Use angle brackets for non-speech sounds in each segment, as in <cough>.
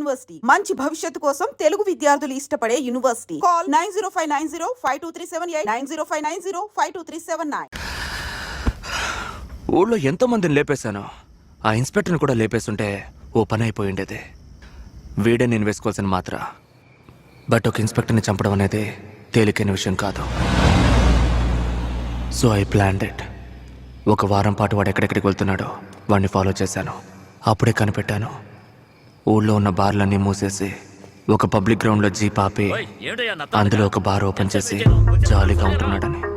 University. మంచి భవిష్యత్తు కోసం తెలుగు విద్యార్థులు ఇష్టపడే university. Call nine zero five nine zero five two three seven eight nine zero five nine zero five two three seven nine. ఊళ్ళో ఎంతో మందిని లేపేశాను ఆ ఇన్స్పెక్టర్ని కూడా లేపేస్తుంటే ఓ పని అయిపోయి ఉండేది వీడే నేను వేసుకోవాల్సిన మాత్ర. బట్ ఒక ఇన్స్పెక్టర్ని చంపడం అనేది తేలికైన విషయం కాదు. So I plan it. ఒక వారం పాటు వాడు ఎక్కడెక్కడికి వెళ్తున్నాడో వాడిని ఫాలో చేశాను. అప్పుడే కనిపెట్టాను. ఊళ్ళో ఉన్న బార్లన్నీ మూసేసి ఒక పబ్లిక్ గ్రౌండ్లో జీప్ ఆపి అందులో ఒక బార్ ఓపెన్ చేసి జాలీగా ఉంటున్నాడని.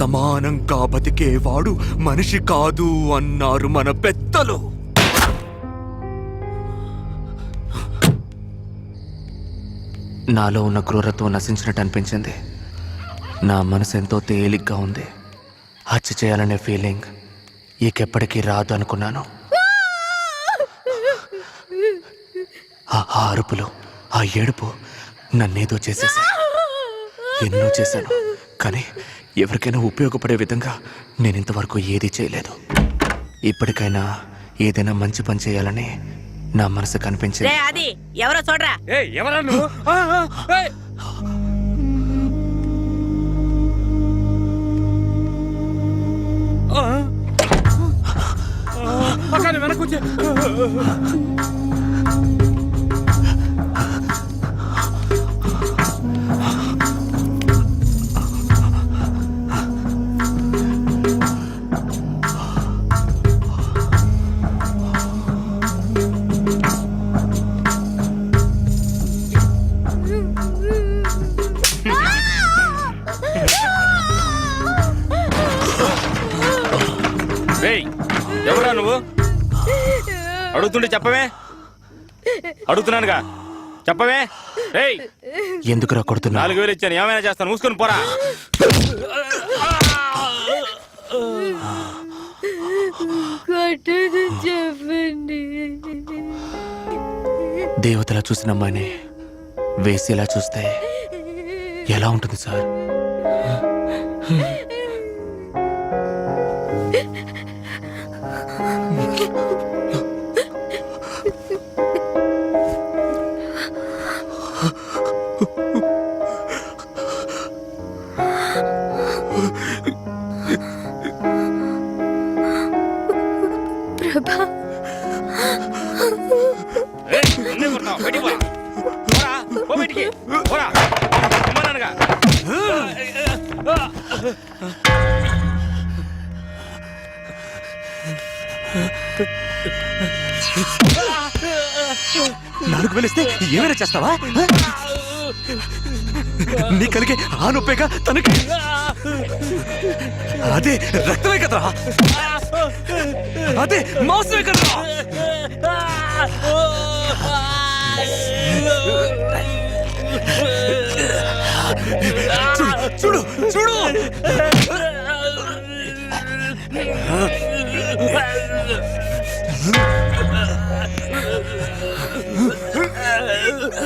సమానంగా బతికేవాడు మనిషి కాదు అన్నారు మన పెద్దలు. నాలో ఉన్న క్రూరత్వం నశించినట్టు అనిపించింది. నా మనసు ఎంతో తేలిగ్గా ఉంది. హత్య చేయాలనే ఫీలింగ్ ఇకెప్పటికీ రాదు అనుకున్నాను. ఆ అరుపులు ఆ ఏడుపు నన్నేదో చేసేసా ఎన్నో చేశాను. కానీ ఎవరికైనా ఉపయోగపడే విధంగా నేను ఇంతవరకు ఏదీ చేయలేదు ఇప్పటికైనా ఏదైనా మంచి పని చేయాలని నా మనసు కనిపించింది అది ఎవరో చూడరా ఎవరా నువ్వు ఆ, అడుగుతుంటే చెప్పవే? అడుగుతున్నానుగా. చెప్పవే? రేయ్ ఎందుకురా కొడుతున్నా? నాలుగు వేలు ఇచ్చాను. ఏమైనా చేస్తాను. మూసుకొని పోరా. కొట్టదు చెప్పండి. దేవతలా చూసిన అమ్మాయిని వేసేలా చూస్తే ఎలా ఉంటుంది సార్? ఏమైనా చేస్తావా? నీ కలిగే ఆ నొప్పేగా తనకి. అదే రక్తమే కదరా. అదే మాంసమే కదరా. చూడు చూడు చూడు. ఉంది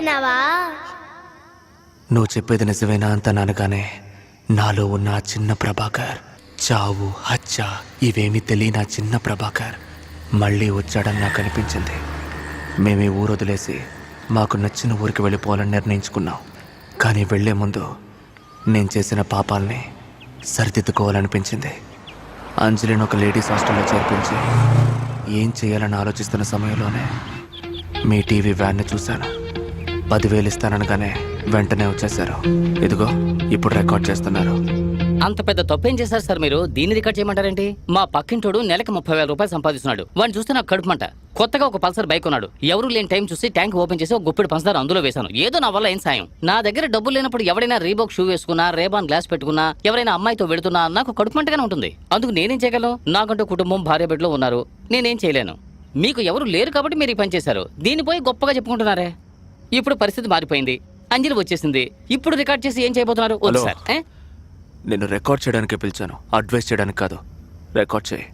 చెప్తున్నావా? నువ్వు చెప్పేది నిజమేనా అంత అనగానే నాలో ఉన్న ఆ చిన్న ప్రభాకర్ చావు హత్య ఇవేమీ తెలియని ఆ చిన్న ప్రభాకర్ మళ్ళీ వచ్చాడని నాకు అనిపించింది. మేము ఈ ఊరు వదిలేసి మాకు నచ్చిన ఊరికి వెళ్ళిపోవాలని నిర్ణయించుకున్నాం. కానీ వెళ్ళే ముందు నేను చేసిన పాపాల్ని సరిదిద్దుకోవాలనిపించింది. అంజలిని ఒక లేడీస్ హాస్టల్లో చేర్పించి ఏం చేయాలని ఆలోచిస్తున్న సమయంలోనే మీ టీవీ వ్యాన్ని చూశాను. పదివేలు ఇస్తాననగానే వెంటనే వచ్చేసారు ఇదిగో ఇప్పుడు రికార్డ్ చేస్తున్నారు. అంత పెద్ద తప్పేం చేశారు సార్ మీరు? దీన్ని రికార్డ్ చేయమంటారేంటి? మా పక్కింటోడు నెలకు ముప్పై వేల రూపాయలు సంపాదిస్తున్నాడు. వాడిని చూస్తే నాకు కడుపుమంట కొత్తగా ఒక పల్సర్ బైక్ కొన్నాడు. ఎవరు లేని టైం చూసి ట్యాంక్ ఓపెన్ చేసి ఒక గుప్పిడి పంచదార అందులో వేశాను. ఏదో నా వల్ల ఏం సాయం? నా దగ్గర డబ్బులు లేనప్పుడు ఎవరైనా రీబోక్ షూ వేసుకున్నా రేబాన్ గ్లాస్ పెట్టుకున్నా ఎవరైనా అమ్మాయితో వెళుతున్నా నాకు కడుపుమంటగానే ఉంటుంది. అందుకు నేనేం చేయగలను? నాకంటూ కుటుంబం భార్య బిడ్డలో ఉన్నారు. నేనేం చేయలేను. మీకు ఎవరు లేరు కాబట్టి మీరు ఈ పని చేశారు. దీన్ని పోయి గొప్పగా చెప్పుకుంటున్నారే. ఇప్పుడు పరిస్థితి మారిపోయింది. అంజలి వచ్చేసింది. ఇప్పుడు రికార్డ్ చేసి ఏం చేయబోతున్నారు? వద్దు హలో. సార్. ఏ? నేను రికార్డ్ చేయడానికే పిలిచాను. అడ్వైస్ చేయడానికి కాదు. రికార్డ్ చేయి.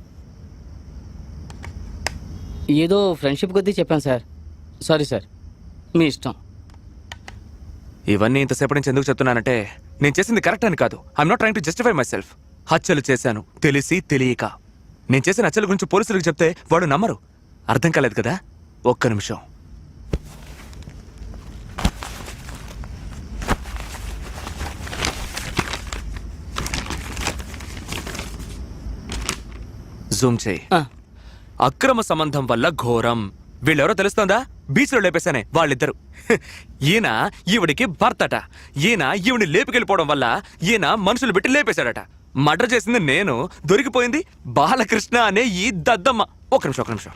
ఏదో ఫ్రెండ్షిప్ కొద్దీ చెప్పాను సార్. Sorry sir. మీ ఇష్టం. ఇవన్నీ ఇంతసేపటి నుంచి ఎందుకు చెప్తున్నానంటే నేను చేసింది కరెక్ట్ అని కాదు. I'm not trying to justify myself హత్యలు చేశాను. తెలిసి తెలియక. నేను చేసిన హత్యల గురించి పోలీసులకు చెప్తే వాడు నమ్మరు. అర్థం కాలేదు కదా? ఒక్క నిమిషం. జూమ్ చేయి. అక్రమ సంబంధం వల్ల ఘోరం. వీళ్ళెవరో తెలుస్తోందా? బీచ్లో లేపేశానే వాళ్ళిద్దరు. <laughs> ఈయన ఈవిడికి భర్తట. ఈయన ఈవిని లేపుకెళ్ళిపోవడం వల్ల ఈయన మనుషులు పెట్టి లేపేశాడట. మర్డర్ చేసింది నేను. దొరికిపోయింది బాలకృష్ణ అనే ఈ దద్దమ్మ. ఒక నిమిషం ఒక నిమిషం.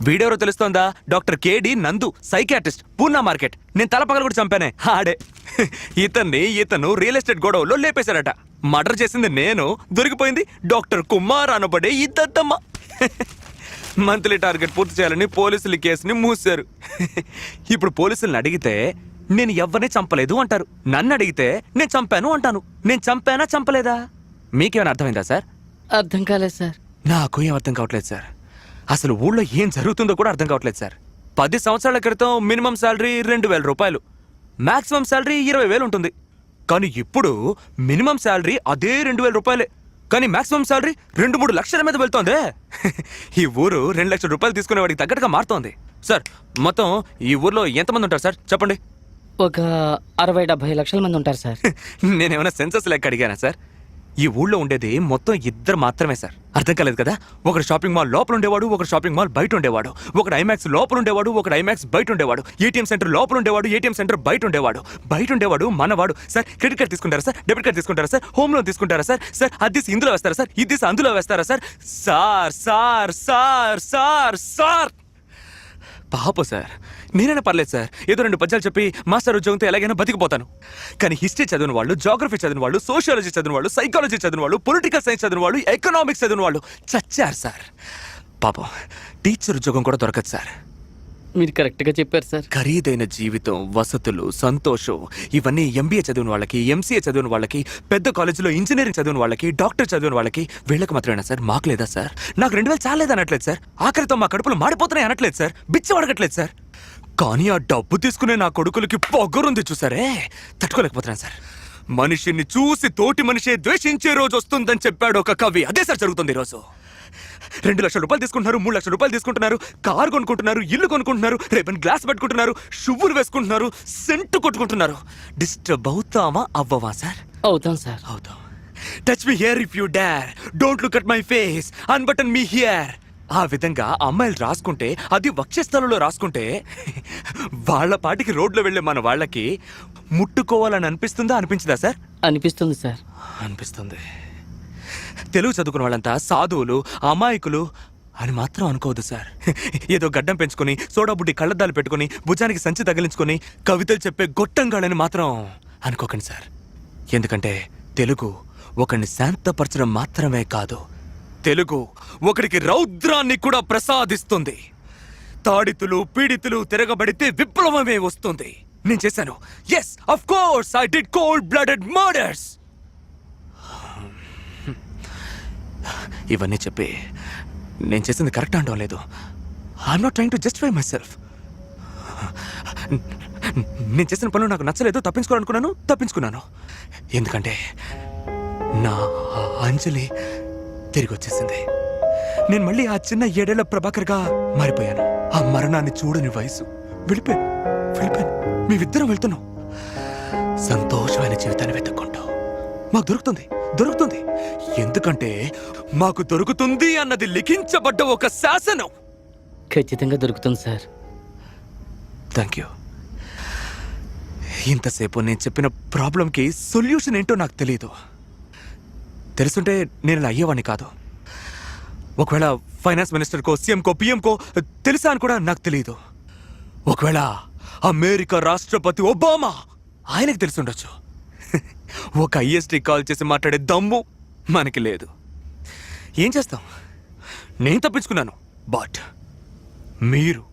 వీడెవరో తెలుస్తోందా? డాక్టర్ కేడి నందు సైకాట్రిస్ట్ పూనా మార్కెట్. నేను తలపగలు కూడా చంపానే. ఆడే. <laughs> ఇతన్ని ఇతను రియల్ ఎస్టేట్ గొడవలో లేపేశాడట. మర్డర్ చేసింది నేను దొరికిపోయింది డాక్టర్ కుమార్ అనబడే ఈ దద్దమ్మ మంత్లీ టార్గెట్ పూర్తి చేయాలని పోలీసులు కేసుని మూసారు ఇప్పుడు పోలీసుల్ని అడిగితే నేను ఎవరిని చంపలేదు అంటారు. నన్ను అడిగితే నేను చంపాను అంటాను. నేను చంపానా చంపలేదా? మీకేమైనా అర్థమైందా సార్? అర్థం కాలేదు సార్. నాకు ఏం అర్థం కావట్లేదు సార్. అసలు ఊళ్ళో ఏం జరుగుతుందో కూడా అర్థం కావట్లేదు సార్. పది సంవత్సరాల క్రితం మినిమం శాలరీ రెండు వేల రూపాయలు. మాక్సిమం శాలరీ ఇరవై వేలు ఉంటుంది. కానీ ఇప్పుడు మినిమం శాలరీ అదే రెండు వేల రూపాయలే. కానీ మాక్సిమం శాలరీ రెండు మూడు లక్షల మీద వెళ్తోందే. <laughs> ఈ ఊరు రెండు లక్షల రూపాయలు తీసుకునే వాడికి తగ్గట్టుగా మారుతోంది. సార్ మొత్తం ఈ ఊర్లో ఎంతమంది ఉంటారు సార్? చెప్పండి. ఒక అరవై డెబ్బై లక్షల మంది ఉంటారు సార్. <laughs> నేనేమైనా సెన్సస్ లెక్క అడిగానా సార్? ఈ ఊళ్ళో ఉండేది మొత్తం ఇద్దరు మాత్రమే సార్. అర్థం కాలేదు కదా? ఒకడు షాపింగ్ మాల్ లోపల ఉండేవాడు ఒకడు షాపింగ్ మాల్ బయట ఉండేవాడు. ఒకడు ఐమాక్స్ లోపల ఉండేవాడు ఒకడు ఐమాక్స్ బయట ఉండేవాడు. ఏటీఎం సెంటర్ లోపల ఉండేవాడు ఏటీఎం సెంటర్ బయట ఉండేవాడు. బయట ఉండేవాడు మనవాడు. సార్ క్రెడిట్ కార్డ్ తీసుకుంటారా సార్? డెబిట్ కార్డ్ తీసుకుంటారా సార్? హోమ్ లోన్ తీసుకుంటారా సార్? సార్ అది ఇందులో వేస్తారా సార్? ఇది అందులో వేస్తారా sir? Sir sir sir sir sir! పాప సార్. నేనైనా పర్లేదు సార్. ఏదో రెండు పద్యాలు చెప్పి మాస్టర్ ఉద్యోగంతో ఎలాగైనా బతికిపోతాను. కానీ హిస్టరీ చదివిన వాళ్ళు జాగ్రఫీ చదివిన వాళ్ళు సోషియాలజీ చదివిన వాళ్ళు సైకాలజీ చదివిన వాళ్ళు పొలిటికల్ సైన్స్ చదివిన వాళ్ళు ఎకనామిక్స్ చదివిన వాళ్ళు చచ్చారు సార్. పాపం టీచర్ ఉద్యోగం కూడా దొరకదు సార్. మీరు కరెక్ట్గా చెప్పారు సార్. ఖరీదైన జీవితం వసతులు సంతోషం ఇవన్నీ ఎంబీఏ చదివిన వాళ్ళకి ఎంసీఏ చదివిన వాళ్ళకి పెద్ద కాలేజీలో ఇంజనీరింగ్ చదివిన వాళ్ళకి డాక్టర్ చదివిన వాళ్ళకి వీళ్ళకి మాత్రమేనా సార్? మాకు లేదా సార్? నాకు రెండు వేలు చాలేదు అనట్లేదు సార్. ఆఖరితో మా కడుపులు మాడిపోతున్నాయి అనట్లేదు సార్. బిచ్చి అడగట్లేదు సార్. కానీ ఆ డబ్బు తీసుకునే నా కొడుకులకి పొగరుంది చూసారే? తట్టుకోలేకపోతున్నాను సార్. మనిషిని చూసి తోటి మనిషే ద్వేషించే రోజు వస్తుందని చెప్పాడు ఒక కవి. అదే సార్ జరుగుతుంది ఈరోజు. రెండు లక్షల రూపాయలు తీసుకుంటున్నారు మూడు లక్షల రూపాయలు తీసుకుంటున్నారు కారు కొనుక్కుంటున్నారు ఇల్లు కొనుక్కుంటున్నారు రేపని గ్లాస్ పెట్టుకుంటున్నారు షువ్వులు వేసుకుంటున్నారు సెంటు కొట్టుకుంటున్నారు. డిస్టర్బ్ అవుతామా? అవ్వవా సార్? అవుతాం సార్. అవుతాం. Touch me here if you dare don't look at my face unbutton me here ఆ విధంగా అమ్మాయిలు రాసుకుంటే అది వక్షస్థలంలో రాసుకుంటే వాళ్ళ పాటికి రోడ్లో వెళ్ళే మన వాళ్ళకి ముట్టుకోవాలని అనిపిస్తుందా? అనిపించదా సార్? అనిపిస్తుంది సార్. అనిపిస్తుంది. తెలుగు చదువుకున్న వాళ్ళంతా సాధువులు అమాయకులు అని మాత్రం అనుకోవద్దు సార్. ఏదో గడ్డం పెంచుకొని సోడాబుడ్డి కళ్ళద్దాలు పెట్టుకొని భుజానికి సంచి తగిలించుకొని కవితలు చెప్పే గొట్టంగాళ్ళని మాత్రం అనుకోకండి సార్. ఎందుకంటే తెలుగు ఒకరిని శాంతపరచడం మాత్రమే కాదు తెలుగు ఒకడికి రౌద్రాన్ని కూడా ప్రసాదిస్తుంది. తాడితులు పీడితులు తిరగబడితే విప్లవమే వస్తుంది. నేను చేశాను. Yes of course I did cold blooded murders ఇవన్నీ చెప్పి నేను చేసింది కరెక్ట్ అనడం లేదు. I'm not trying to justify myself నేను చేసిన పనులు నాకు నచ్చలేదు తప్పించుకోవాలనుకున్నాను తప్పించుకున్నాను. ఎందుకంటే నా అంజలి తిరిగి వచ్చేసింది. నేను మళ్ళీ ఆ చిన్న ఏడేళ్ళ ప్రభాకర్గా మారిపోయాను. ఆ మరణాన్ని చూడని వయసు. వెళ్ళిపోయాను వెళ్ళిపోయాను. మేమిద్దరం వెళ్తున్నాం. సంతోషమైన జీవితాన్ని వెతుక్కుంటూ. మాకు దొరుకుతుంది. దొరుకుతుంది. ఎందుకంటే మాకు దొరుకుతుంది అన్నది లిఖించబడ్డ ఒక శాసనం. ఖచ్చితంగా దొరుకుతుంది సార్. థ్యాంక్ యూ ఇంతసేపు నేను చెప్పిన ప్రాబ్లంకి సొల్యూషన్ ఏంటో నాకు తెలియదు తెలుసుంటే నేను ఇలా అయ్యేవాడిని కాదు. ఒకవేళ ఫైనాన్స్ మినిస్టర్కో సీఎంకో పిఎంకో తెలుసా అని కూడా నాకు తెలియదు ఒకవేళ అమెరికా రాష్ట్రపతి ఒబామా ఆయనకు తెలిసుండొచ్చు ఒక ఐఎస్టీ కాల్ చేసి మాట్లాడే దమ్ము మనకి లేదు. ఏం చేస్తాం? నేను తప్పించుకున్నాను. బట్ మీరు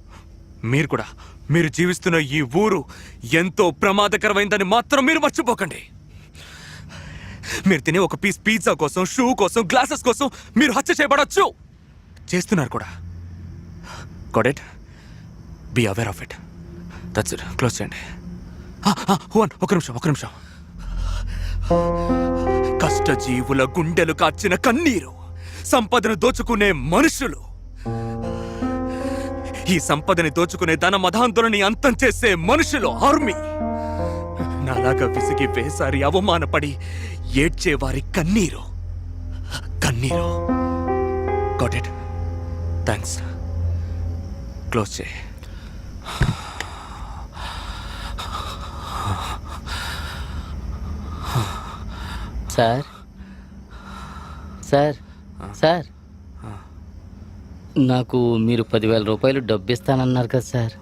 మీరు కూడా మీరు జీవిస్తున్న ఈ ఊరు ఎంతో ప్రమాదకరమైందని మాత్రం మీరు మర్చిపోకండి. మీరు తినే ఒక పీస్ పిజ్జా కోసం షూ కోసం గ్లాసెస్ కోసం మీరు హత్య చేయబడచ్చు. చేస్తున్నారు కూడా. కొడెట్ be aware of it that's it close చేయండి. ఒక నిమిషం ఒక నిమిషం. కష్టజీవుల గుండెలు కార్చిన కన్నీరు సంపదను దోచుకునే మనుషులు. ఈ సంపదని దోచుకునే ధన మధాంతులని అంతం చేసే మనుషులు ఆర్మీ. నాలాగా విసిగి వేసారి అవమానపడి ఏడ్చేవారి కన్నీరు. కన్నీరు. గాట్ ఇట్ థ్యాంక్స్ క్లోజ్ చేయి. సార్. Sir sir. నాకు మీరు పదివేల రూపాయలు డబ్బు ఇస్తానన్నారు కదా సార్.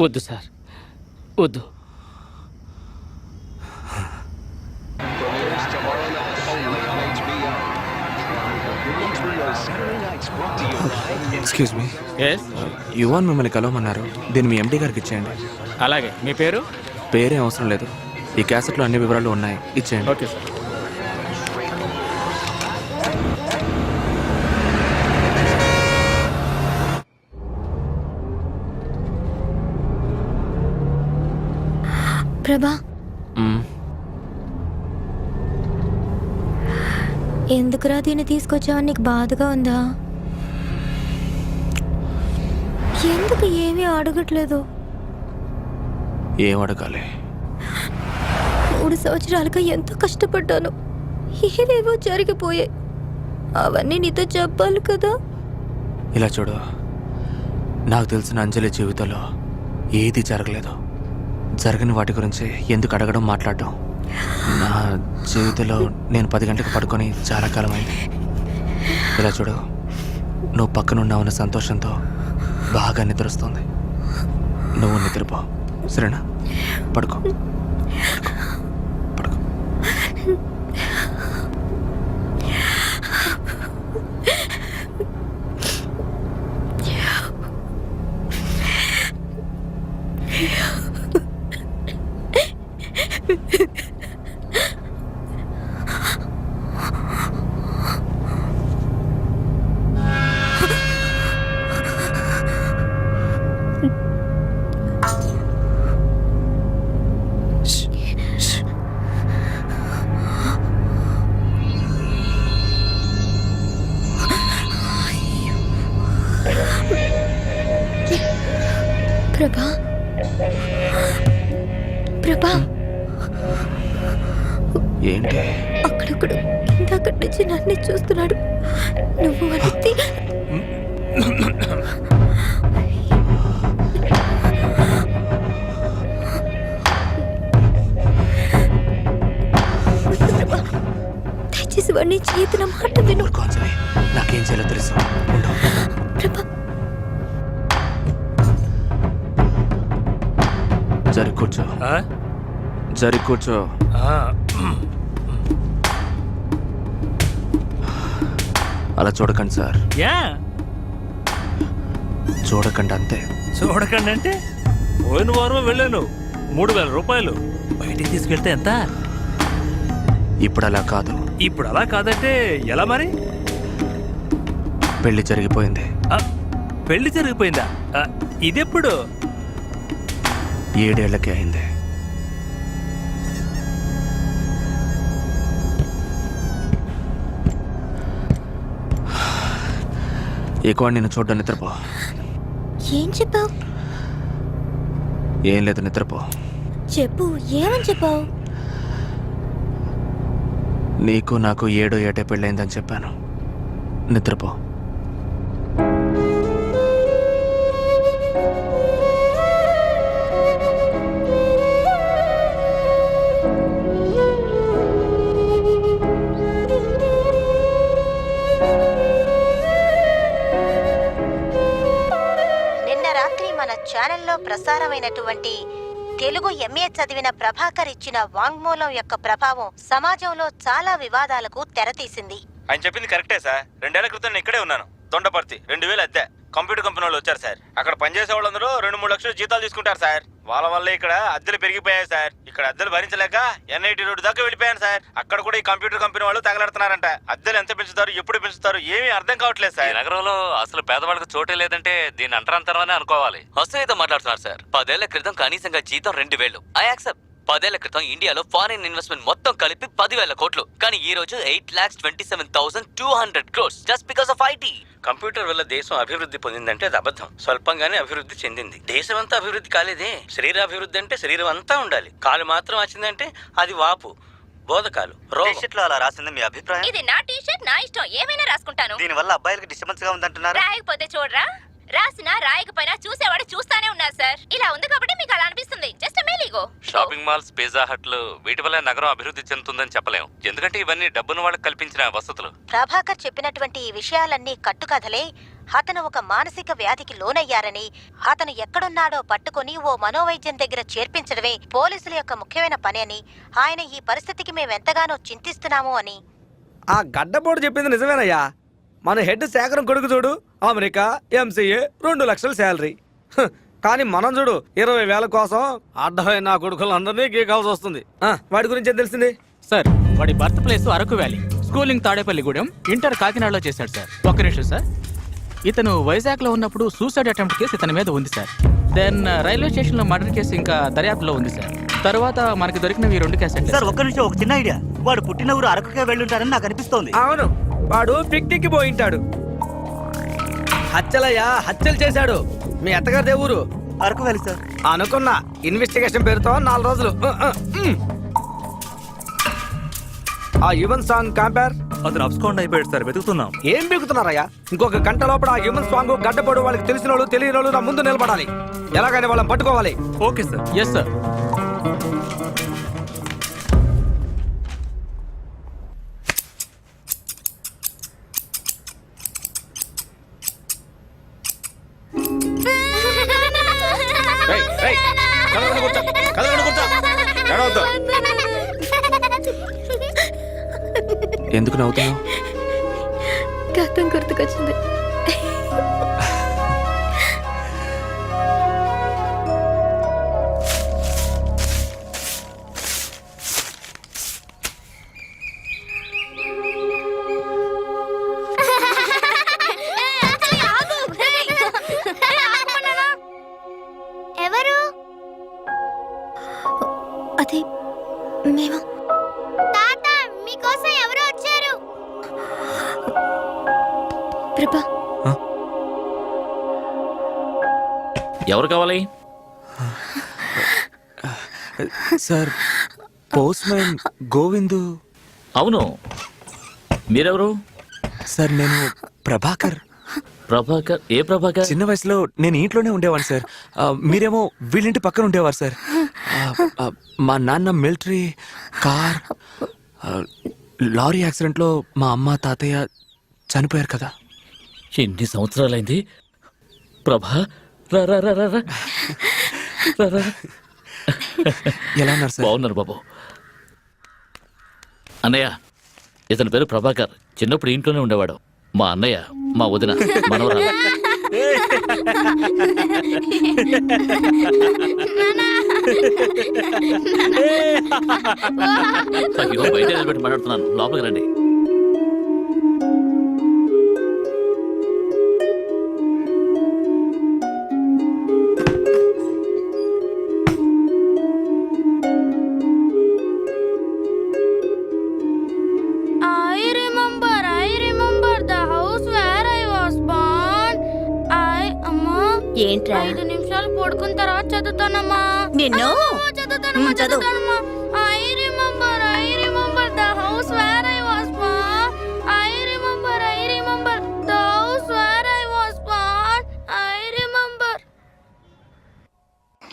వద్దు సార్. వద్దు. ఎక్స్క్యూజ్ మీ ఎస్ యువన్ మిమ్మల్ని కలవమన్నారు. దీన్ని మీ ఎండి గారికి ఇచ్చేయండి. అలాగే. మీ పేరు? పేరేం అవసరం లేదు. ఈ క్యాసెట్లో అన్ని వివరాలు ఉన్నాయి. ఇచ్చేయండి. Okay sir. ప్రభా. ఎందుకురా దీన్ని తీసుకొచ్చావని నీకు బాధగా ఉందా? ఎందుకు ఏమీ అడగట్లేదు? ఏం అడగాలి? మూడు సంవత్సరాలుగా ఎంతో కష్టపడ్డాను. ఏవేవో జరిగిపోయాయి. అవన్నీ నీతో చెప్పాలి కదా? ఇలా చూడు. నాకు తెలిసిన అంజలి జీవితంలో ఏది జరగలేదు. జరగని వాటి గురించి ఎందుకు అడగడం మాట్లాడడం? నా జీవితంలో నేను పది గంటలకు పడుకొని చాలా కాలం అయింది ఇలా చూడు. నువ్వు పక్కనున్నావన్న సంతోషంతో బాగా నిద్రస్తుంది. నువ్వు నిద్రపో. సరేనా? పడుకో. చేతిన మాట విను. ఊరుకో అంజలి నాకేం చేయాలో తెలుసు. ఉండు. జరి కూర్చో. జరి కూర్చో. అలా చూడకండి సార్. యా. చూడకండి అంతే. చూడకండి అంటే? పోయిన వారం వెళ్ళాను. మూడు వేల రూపాయలు. బయటికి తీసుకెళ్తే ఎంత? ఇప్పుడు అలా కాదు. ఇప్పుడు అలా కాదంటే ఎలా మరి? పెళ్ళి జరిగిపోయింది. ఆ, పెళ్ళి జరిగిపోయిందా? ఆ, ఇదెప్పుడు? ఏడేళ్ళకి అయింది. ఎక్కువ నిన్ను చూడ్డం నిద్రపో. ఏం చెప్పావు? ఏం లేదు నిద్రపో. చెప్పు ఏమని చెప్పావు? నీకు నాకు ఏడో ఏటే పెళ్ళైందని చెప్పాను. నిద్రపో. నిన్న రాత్రి మన ఛానల్లో ప్రసారమైనటువంటి తెలుగు ఎంఏ చదివిన ప్రభాకర్ ఇచ్చిన వాంగ్మూలం యొక్క ప్రభావం సమాజంలో చాలా వివాదాలకు తెరతీసింది. ఆయన చెప్పింది కరెక్టే సార్. రెండేళ్ళ క్రితం నేను ఇక్కడే ఉన్నాను. దొండపర్తి. రెండు వేలు అద్దె. కంప్యూటర్ కంపెనీ వాళ్ళు వచ్చారు సార్. అక్కడ పనిచేసే వాళ్ళందరూ రెండు మూడు లక్షలు జీతాలు తీసుకుంటారు సార్. వాళ్ళ వల్ల ఇక్కడ అద్దెలు పెరిగిపోయాయి సార్. ఇక్కడ అద్దెలు భరించలేక ఎన్ఐటి రోడ్డు దాకా వెళ్ళిపోయాను సార్. అక్కడ కూడా ఈ కంప్యూటర్ కంపెనీ వాళ్ళు తగలడుతున్నారంట. అద్దెలు ఎంత పెంచుతారు ఎప్పుడు పెంచుతారు ఏమీ అర్థం కావట్లేదు ఈ సార్ నగరంలో అసలు పేదవాళ్ళకి చోటే లేదంటే దీని అంటరాంతరమని అనుకోవాలి. వస్తున్నైతే మాట్లాడుతున్నారు సార్. పదేళ్ళ క్రితం కనీసంగా జీతం రెండు వేలు. I accept. పదేళ్ళ క్రితం ఇండియాలో ఫారిన్ ఇన్వెస్ట్మెంట్ మొత్తం కలిపి పదివేల కోట్లు. కానీ ఈ రోజు eight lakhs twenty seven thousand two hundred crores just because of IT computer వల్ల దేశం అభివృద్ధి పొందిందంటే అది అబద్ధం. స్వల్పంగానే అభివృద్ధి చెందింది. దేశం అంతా అభివృద్ధి కాలేదే. శరీర అభివృద్ధి అంటే శరీరం అంతా ఉండాలి. కాలు మాత్రం వచ్చిందంటే అది వాపు బోధకాలు రోగం. అలా రాసింది మీ అభిప్రాయం? ఇది నా టీషర్ట్ నా ఇష్టం. ఏమైనా రాసుకుంటాను. దీని వల్ల అబ్బాయిలకి డిస్టర్బెన్స్గా ఉందంటున్నారు. రాయకపోతే చూడరా. రాసినా రాయకపోయినా చూసేవాడు చూస్తానే ఉన్నారు సార్. ఇలా ఉంది కాబట్టి మీకు అలా అనిపిస్తుంది. జస్ట్ మేలీగో షాపింగ్ మాల్స్ పిజ్జా హట్లు వీటి వల్ల నగరం అభివృద్ధి చెందుతుందని చెప్పలేం. ఎందుకంటే ఇవన్నీ డబ్బును వాళ్ళకి కల్పించిన వసతులు. ప్రభాకర్ చెప్పినటువంటి ఈ విషయాలన్నీ కట్టుకథలే. అతను ఒక మానసిక వ్యాధికి లోనయ్యారని అతను ఎక్కడున్నాడో పట్టుకొని ఓ మనోవైద్యం దగ్గర చేర్పించడమే పోలీసుల యొక్క ముఖ్యమైన పని అని ఆయన ఈ పరిస్థితికి మేమెంతగానో చింతిస్తున్నాము అని. ఆ గడ్డపోటు చెప్పింది నిజమేనయ్యా. మన హెడ్ శేఖరం కొడుకు చూడు. అమెరికా ఎంసీఏ రెండు లక్షల శాలరీ. కానీ మనం చూడు ఇరవై వేల కోసం అడ్డమైన నా కొడుకులందరినీ గీకాల్సి వస్తుంది. ఆ, వాడి గురించి ఏం తెలిసింది? సార్ వాడి birth place Araku valley. Schooling Tadepalligudem inter కాకినాడలో చేశాడు సార్. ఒక్క నిమిషం సార్. ఇతను వైజాగ్లో ఉన్నప్పుడు సూసైడ్ అటెంప్ట్ కేసు ఇతని మీద ఉంది సార్. దెన్ రైల్వే స్టేషన్లో మర్డర్ కేసు ఇంకా దర్యాప్తులో ఉంది సార్. తర్వాత మనకి దొరికినవి ఈ రెండు కేసెట్ సార్ ఒక్క నిమిషం ఒక చిన్న ఐడియా. వాడు పుట్టిన ఊరు అరకుకే వెళ్ళుంటారని నాకు అనిపిస్తోంది. అవును. వాడు పిక్నిక్ పోయింటాడు. హత్యలయ్యా హత్యలు చేశాడు. మీ అత్తగారి దేవురు. అరకు వెళ్ళి సార్. అనుకున్నా ఇన్వెస్టిగేషన్ పేరుతో నాలుగు రోజులు. ఆ యువన్ సాంగ్ కంపేర్? అతను అబ్స్కౌండ్ అయిపోయాడు సార్ వెతుకుతున్నాం. ఏం బిగుతున్నారయ్యా ఇంకొక గంట లోపల ఆ హ్యూమన్ సాంగ్ గడ్డపడు వాళ్ళకి తెలిసిన వాళ్ళు తెలియని వాళ్ళు నా ముందు నిలబడాలి. ఎలాగైనా వాళ్ళని పట్టుకోవాలి. Okay sir. ఎస్ సార్ కావాలి సార్ పోస్ట్ మ్యాన్ గోవిందు అవును. మీరెవరు? సార్ నేను ప్రభాకర్. ప్రభాకర్? ఏ ప్రభాకర్? చిన్న వయసులో నేను ఇంట్లోనే ఉండేవాడిని సార్ ఆ, మీరేమో వీళ్ళింటి పక్కన ఉండేవారు సార్ ఆ, ఆ, మా నాన్న మిలిటరీ కార్ ఆ, లారీ యాక్సిడెంట్లో మా అమ్మ తాతయ్య చనిపోయారు కదా. ఎన్ని సంవత్సరాలైంది? ప్రభా రా రా రా రా. రా. రా, రా. ఎలా ఉన్నారు సార్? బాగున్నారు బాబు. అన్నయ్య ఇతని పేరు ప్రభాకర్. చిన్నప్పుడు ఇంట్లోనే ఉండేవాడు. మా అన్నయ్య మా వదిన మనవరాలు. అయ్యో బయట నిలబెట్టి మాట్లాడుతున్నాను. లోపలికి రండి. ఏంట్రా? ఐదు నిమిషాలు పడుకున్న తర్వాత చదువుతానమ్మా. నిన్ను? చదువుతానమ్మా. చదువుతానమ్మా. I remember I remember the house where I was born I remember I remember the house where I was born I remember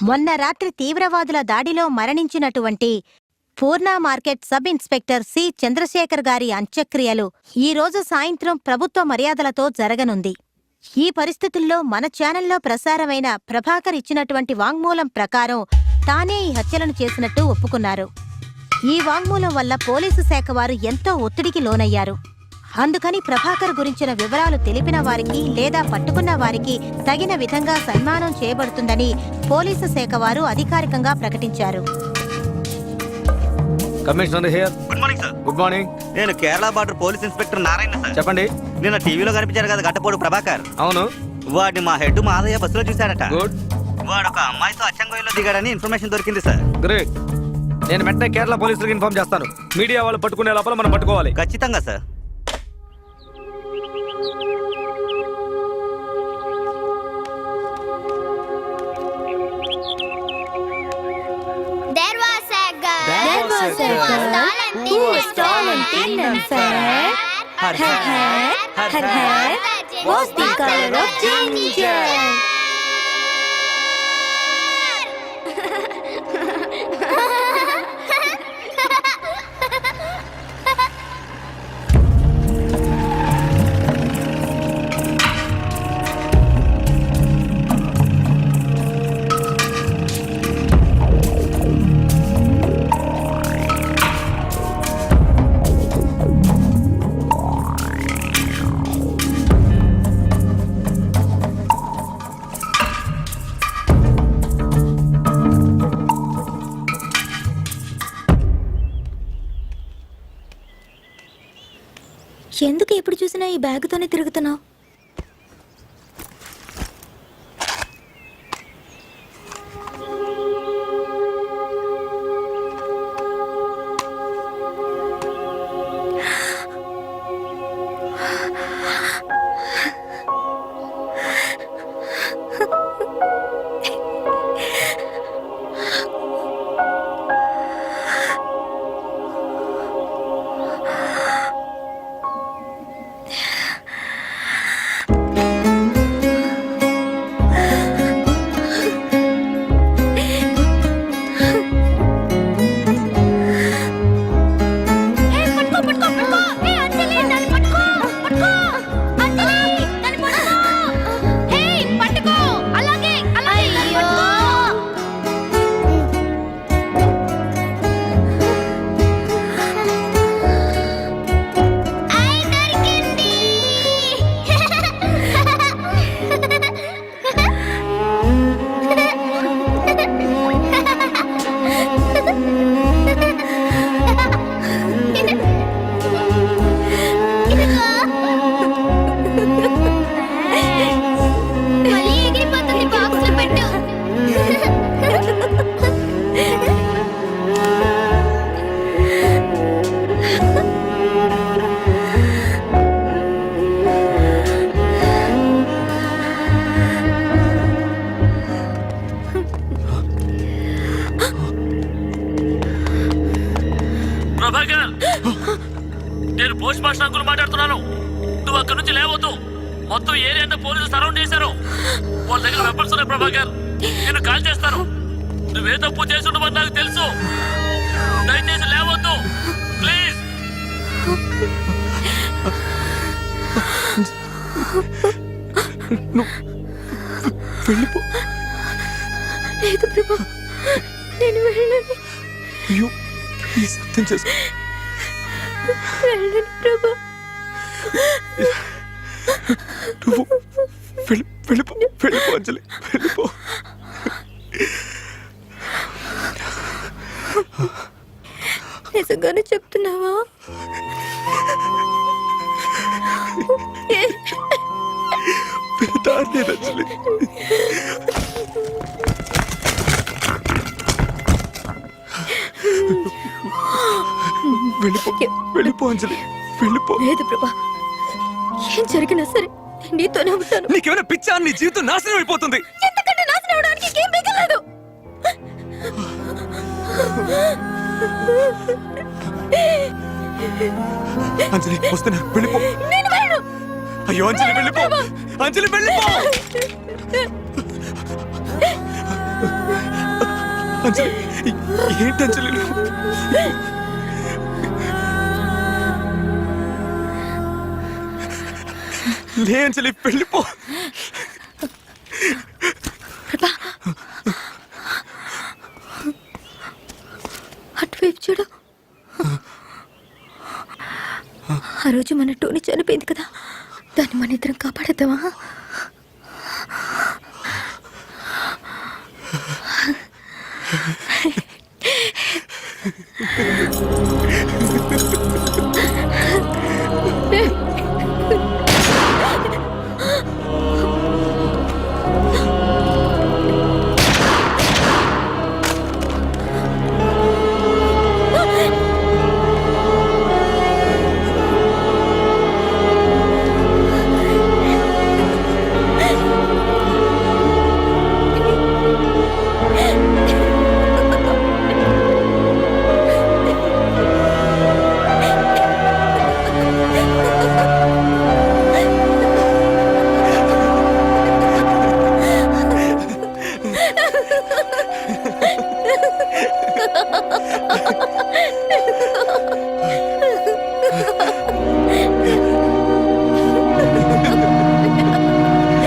మొన్న రాత్రి తీవ్రవాదుల దాడిలో మరణించినటువంటి Purna market sub inspector C Chandrasekhar గారి అంత్యక్రియలు ఈ రోజు సాయంత్రం ప్రభుత్వ మర్యాదలతో జరగనుంది. ఈ పరిస్థితుల్లో మన ఛానల్లో ప్రసారమైన ప్రభాకర్ ఇచ్చినటువంటి వాంగ్మూలం ప్రకారం తానే ఈ హత్యలను చేసినట్టు ఒప్పుకున్నారు. ఈ వాంగ్మూలం వల్ల పోలీసు శాఖ వారు ఎంతో ఒత్తిడికి లోనయ్యారు. అందుకని ప్రభాకర్ గురించిన వివరాలు తెలిపిన వారికి లేదా పట్టుకున్న వారికి తగిన విధంగా సన్మానం చేయబడుతుందని పోలీసు శాఖ వారు అధికారికంగా ప్రకటించారు. Commissioner here. Good morning sir. Good morning. నేను Kerala border police inspector Narayana sir. చెప్పండి. నిన్న టీవీలో కనిపించారు కదా గట్టపోడు ప్రభాకర్. అవును. వాడిని మా హెడ్ మాదయ్య బస్సులో చూశాడట. గుడ్. వాడు ఒక అమ్మాయితో అచ్చంగోయిలో దిగాడని ఇన్ఫర్మేషన్ దొరికింది సార్. గ్రేట్. నేను వెంటనే కేరళ పోలీసులకు ఇన్ఫార్మ్ చేస్తాను. మీడియా వాళ్ళు పట్టుకునే లోపల మనం పట్టుకోవాలి. ఖచ్చితంగా sir. There was a girl. Who was tall and thin and fair. हर हर हर हर वो स्पीकर ऑफ चेंज ఎందుకు ఎప్పుడు చూసినా ఈ బ్యాగ్తోనే తిరుగుతున్నావు? లేదు ప్రభా నేను వెళ్ళను. అయ్యో ప్లీజ్ అర్థం చేసుకో వెళ్ళను ప్రభా. నువ్వు వెళ్ళిపో వెళ్ళిపో అంజలి వెళ్ళిపో. నిజంగానే చెప్తున్నావా? దారిలేదు అంజలి వెళ్ళిపో వెళ్ళిపో అంజలి వెళ్ళిపో. లేదు ప్రభా ఏం జరిగినా సరే నీతోనే ఉంటాను. నీకేమైనా పిచ్చా? నీ జీవితం నాశనం అయిపోతుంది. ఎంతకంటే నాశనం అవడానికి ఇంకేం మిగలదు. అంజలి వస్తున్నా వెళ్ళిపో. అయ్యో అంజలి వెళ్ళిపో. అంజలి వెళ్ళిపో. అంజలి ఏంటి అంజలి? లే అంజలి వెళ్ళిపో. అటువైపు చూడు. ఆ రోజు మన టోనీ చనిపోయింది కదా. దాన్ని మన ఇద్దరం కాపాడేద్దామా?